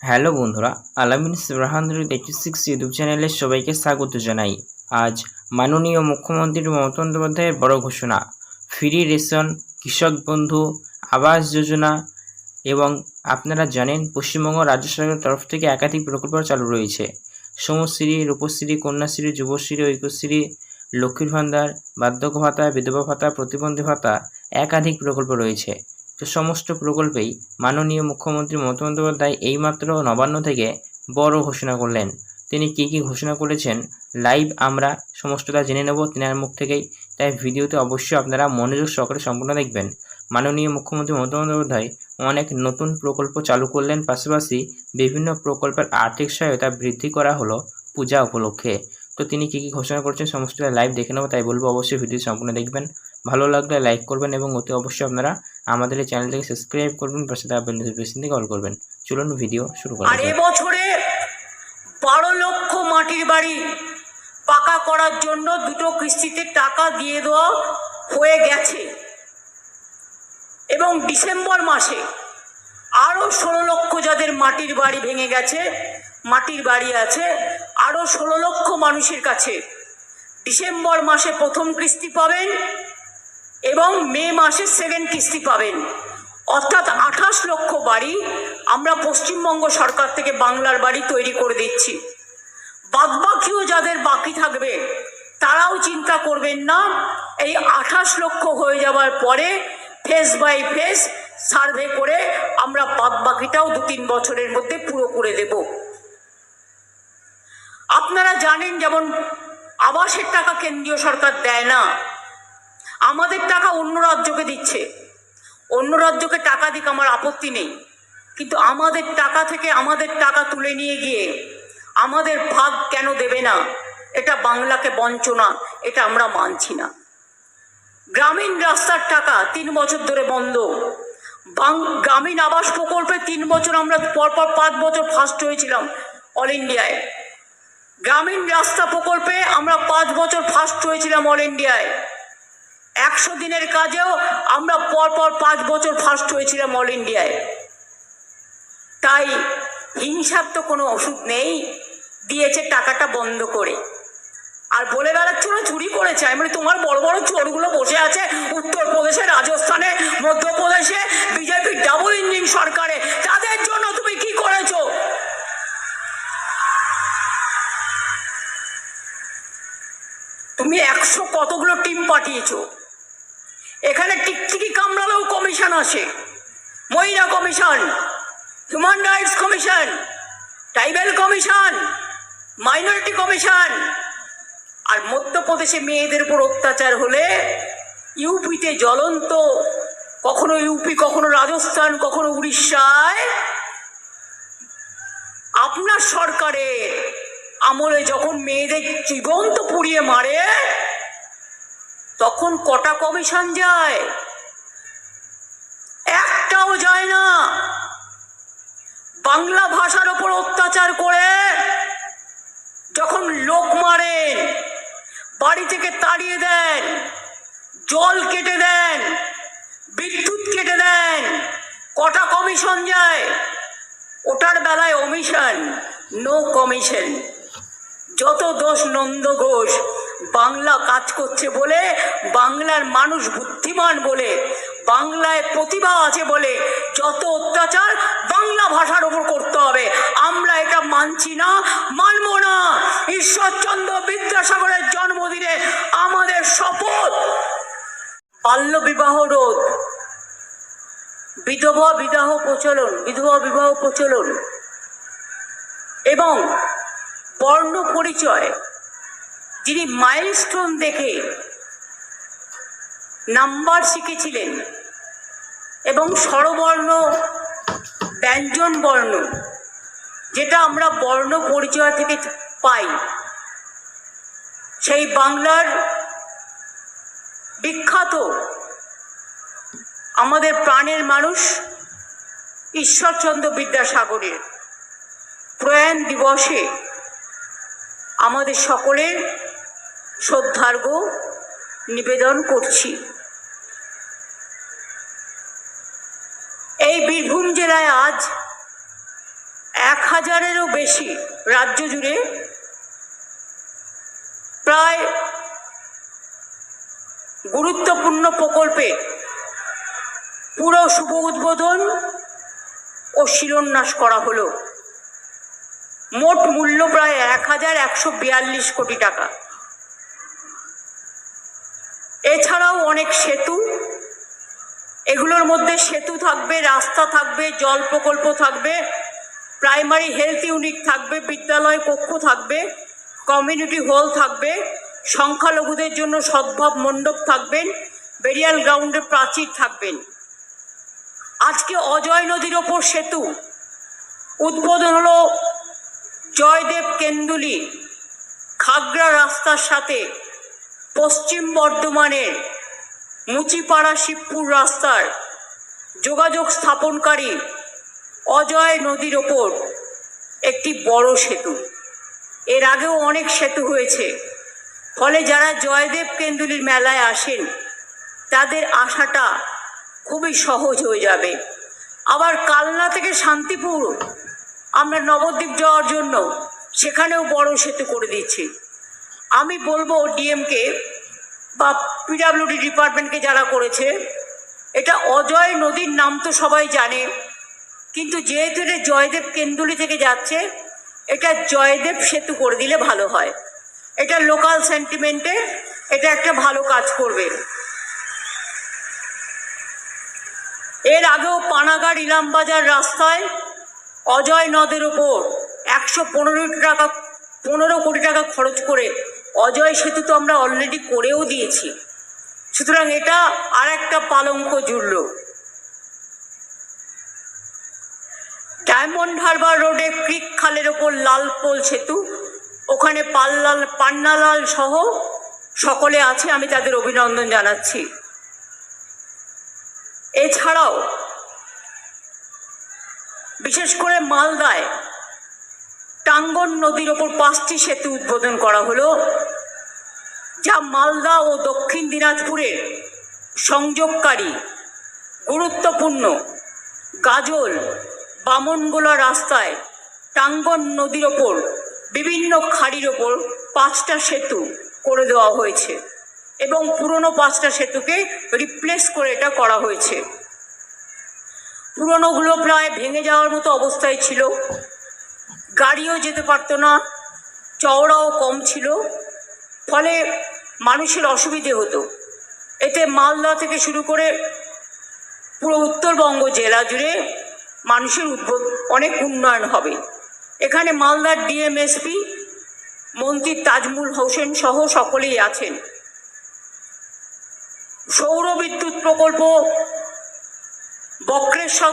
Hello বন্ধুরা, আলামিন রাহান্দ্রিদ eighty six YouTube চ্যানেলে সবাইকে স্বাগত জানাই। আজ মাননীয় মুখ্যমন্ত্রী মমতা বন্দ্যোপাধ্যায়ের বড় ঘোষণা, ফ্রি রেশন, কৃষক বন্ধু, আবাস যোজনা এবং আপনারা জানেন পশ্চিমবঙ্গ রাজ্য সরকারের তরফ থেকে একাধিক প্রকল্প চালু রয়েছে। সমশ্রী, রূপশ্রী, কন্যাশ্রী, যুবশ্রী, ঐক্যশ্রী, লক্ষ্মীর ভান্ডার বার্ধক্য ভাতা, বিধবা ভাতা, প্রতিবন্ধী ভাতা, একাধিক প্রকল্প রয়েছে। তো সমস্ত প্রকল্পেই মাননীয় মুখ্যমন্ত্রী মমতা বন্দ্যোপাধ্যায় এইমাত্র নবান্ন থেকে বড় ঘোষণা করলেন। তিনি কী কী ঘোষণা করেছেন লাইভ আমরা সমস্তটা জেনে নেব তিনার মুখ থেকেই। তাই ভিডিওতে অবশ্যই আপনারা মনোযোগ সহকারে সম্পূর্ণ দেখবেন। মাননীয় মুখ্যমন্ত্রী মমতা বন্দ্যোপাধ্যায় অনেক নতুন প্রকল্প চালু করলেন, পাশাপাশি বিভিন্ন প্রকল্পের আর্থিক সহায়তা বৃদ্ধি করা হলো পূজা উপলক্ষে। তো তিনি কী কী ঘোষণা করছেন সমস্তটা লাইভ দেখে নেব, তাই বলব অবশ্যই ভিডিও সম্পূর্ণ দেখবেন। ভালো লাগলে লাইক করবেন এবং অতি অবশ্যই আপনারা আমাদের এই চ্যানেলটিকে সাবস্ক্রাইব করবেন পাশে থাকা বেল নোটিফিকেশন থেকে অল করবেন। চলুন ভিডিও শুরু করা আর যাক। এবছরে বারো লক্ষ মাটির বাড়ি পাকা করার জন্য দুটো কিস্তিতে টাকা দিয়ে দেওয়া হয়ে গেছে। এবং ডিসেম্বর মাসে আরও ষোলো লক্ষ যাদের মাটির বাড়ি ভেঙে গেছে মাটির বাড়ি আছে আরও ষোলো লক্ষ মানুষের কাছে ডিসেম্বর মাসে প্রথম কিস্তি পাবেন। এবং মে মাসে সেভেন কিস্তি পাবেন। অর্থাৎ আঠাশ লক্ষ বাড়ি আমরা পশ্চিমবঙ্গ সরকার থেকে বাংলার বাড়ি তৈরি করে দিচ্ছি। বাদবাকিও যাদের বাকি থাকবে, তারাও চিন্তা করবেন না, এই আঠাশ লক্ষ হয়ে যাওয়ার পরে ফেস বাই ফেস সার্ভে করে আমরা বাদবাকিটাও দু তিন বছরের মধ্যে পুরো করে দেব। আপনারা জানেন যেমন আবাসের টাকা কেন্দ্রীয় সরকার দেয় না আমাদের টাকা অন্য রাজ্যকে দিচ্ছে। অন্য রাজ্যকে টাকা দিক আমার আপত্তি নেই। কিন্তু আমাদের টাকা থেকে আমাদের টাকা তুলে নিয়ে গিয়ে আমাদের ভাগ কেন দেবে না? এটা বাংলাকে বঞ্চনা, এটা আমরা মানছি না। গ্রামীণ রাস্তার টাকা তিন বছর ধরে বন্ধ। গ্রামীণ আবাস প্রকল্পে তিন বছর আমরা পরপর পাঁচ বছর ফার্স্ট হয়েছিলাম অল ইন্ডিয়ায় গ্রামীণ রাস্তা প্রকল্পে আমরা পাঁচ বছর ফার্স্ট হয়েছিলাম অল ইন্ডিয়ায় একশো দিনের কাজেও আমরা পরপর পাঁচ বছর ফার্স্ট হয়েছিলাম অল ইন্ডিয়ায়। তাই হিংসার তো কোনো ওষুধ নেই, দিয়েছে টাকাটা বন্ধ করে। আর বলে বেড়াচ্ছ না চুরি করেছে। আমি বলি, তোমার বড় বড় চোরগুলো বসে আছে উত্তরপ্রদেশে, রাজস্থানে, মধ্যপ্রদেশে বিজেপির ডাবল ইঞ্জিন সরকারে। তাদের জন্য তুমি কি করেছ? তুমি একশো কতগুলো টিম পাঠিয়েছো? এখানে টিকটিকি কামড়ালেও কমিশন আসে। মহিলা commission, human rights commission, tribal commission, minority commission, আর মধ্যপ্রদেশে মেয়েদের উপর অত্যাচার হলে ইউপিতে জ্বলন্ত, কখনো ইউপি, কখনো রাজস্থান, কখনো উড়িষ্যায়, আপনার সরকারের আমলে যখন মেয়েদের জীবন্ত পুড়িয়ে মারে তখন কটা কমিশন যায়? একটাও যায় না। বাংলা ভাষার ওপর অত্যাচার করে যখন লোক মারেন বাড়ি থেকে তাড়িয়ে দেন, জল কেটে দেন, বিদ্যুৎ কেটে দেন, কটা কমিশন যায়? ওটার বেলায় অমিশন নো কমিশন যত দোষ নন্দ ঘোষ বাংলা কাজ করছে বলে, বাংলার মানুষ বুদ্ধিমান বলে, বাংলায় প্রতিভা আছে বলে, যত অত্যাচার বাংলা ভাষার ওপর করতে হবে। আমরা এটা মানছি না, মানব না। ঈশ্বরচন্দ্র বিদ্যাসাগরের জন্মদিনে আমাদের শপথ বাল্য বিবাহ রোধ, বিধবা বিবাহ প্রচলন, বিধবা বিবাহ প্রচলন, এবং বর্ণ পরিচয় যিনি মাইলস্টোন দেখে নাম্বার শিখেছিলেন এবং স্বরবর্ণ, ব্যঞ্জন বর্ণ, যেটা আমরা বর্ণ পরিচয় থেকে পাই, সেই বাংলার বিখ্যাত আমাদের প্রাণের মানুষ ঈশ্বরচন্দ্র বিদ্যাসাগরের প্রয়াণ দিবসে আমাদের সকলের শ্রদ্ধার্ঘ নিবেদন করছি। এই বীরভূম জেলায় আজ এক হাজারেরও বেশি রাজ্য জুড়ে প্রায় গুরুত্বপূর্ণ প্রকল্পে পুরো শুভ উদ্বোধন ও শিলান্যাস করা হলো। মোট মূল্য প্রায় এক হাজার একশো বিয়াল্লিশ কোটি টাকা। অনেক সেতু। এগুলোর মধ্যে সেতু থাকবে, রাস্তা থাকবে, জল প্রকল্প থাকবে প্রাইমারি হেলথ ইউনিট থাকবে, বিদ্যালয় কক্ষ থাকবে কমিউনিটি হল থাকবে, সংখ্যালঘুদের জন্য সদ্ভাব মণ্ডপ থাকবেন বেরিয়াল গ্রাউন্ডে প্রাচীর থাকবেন। আজকে অজয় নদীর ওপর সেতু। উদ্বোধন হলো জয়দেব কেন্দুলি, খাগড়া রাস্তার সাথে পশ্চিম বর্ধমানের মুচিপাড়া শিবপুর রাস্তার যোগাযোগ স্থাপনকারী অজয় নদীর ওপর একটি বড় সেতু। এর আগেও অনেক সেতু হয়েছে। ফলে যারা জয়দেব কেন্দুলির মেলায় আসেন, তাদের আসাটা খুবই সহজ হয়ে যাবে। আবার কালনা থেকে শান্তিপুর আমরা নবদ্বীপ যাওয়ার জন্য সেখানেও বড় সেতু করে দিচ্ছি। আমি বলব ডিএমকে বা পিডাব্লিউডি ডিপার্টমেন্টকে যারা করেছে, এটা অজয় নদীর নাম তো সবাই জানে, কিন্তু যেহেতু এটা জয়দেব কেন্দুলি থেকে যাচ্ছে, এটা জয়দেব সেতু করে দিলে ভালো হয়। এটা লোকাল সেন্টিমেন্টে এটা একটা ভালো কাজ করবে। এর আগেও পানাগাড় ইলামবাজার রাস্তায় অজয় নদের ওপর একশো পনেরো টাকা, পনেরো কোটি টাকা খরচ করে অজয় সেতু তো আমরা অলরেডি করেও দিয়েছি। সুতরাং এটা আর একটা পালঙ্ক জুড়ল। ডায়মন্ড হারবার রোডে ক্রিক খালের ওপর লালপোল সেতু, ওখানে পাল্লাল, পান্নালাল সহ সকলে আছে, আমি তাদের অভিনন্দন জানাচ্ছি। এছাড়াও, বিশেষ করে মালদায় টাঙ্গন নদীর ওপর পাঁচটি সেতু উদ্বোধন করা হলো, যা মালদা ও দক্ষিণ দিনাজপুরের সংযোগকারী, গুরুত্বপূর্ণ। গাজল, বামনগোলা রাস্তায় টাঙ্গন নদীর ওপর বিভিন্ন খাড়ির ওপর পাঁচটা সেতু করে দেওয়া হয়েছে এবং পুরনো পাঁচটা সেতুকে রিপ্লেস করে এটা করা হয়েছে। পুরনোগুলো প্রায় ভেঙে যাওয়ার মতো অবস্থায় ছিল। গাড়িও যেতে পারতো না, চওড়াও কম ছিল, ফলে মানুষের অসুবিধে হতো। এতে মালদা থেকে শুরু করে পুরো উত্তরবঙ্গ জেলা জুড়ে মানুষের উদ্ভব অনেক উন্নয়ন হবে। এখানে মালদার ডিএমএসপি মন্ত্রী তাজমুল হোসেন সহ সকলেই আছেন। সৌর বিদ্যুৎ প্রকল্প বক্রেশ্বর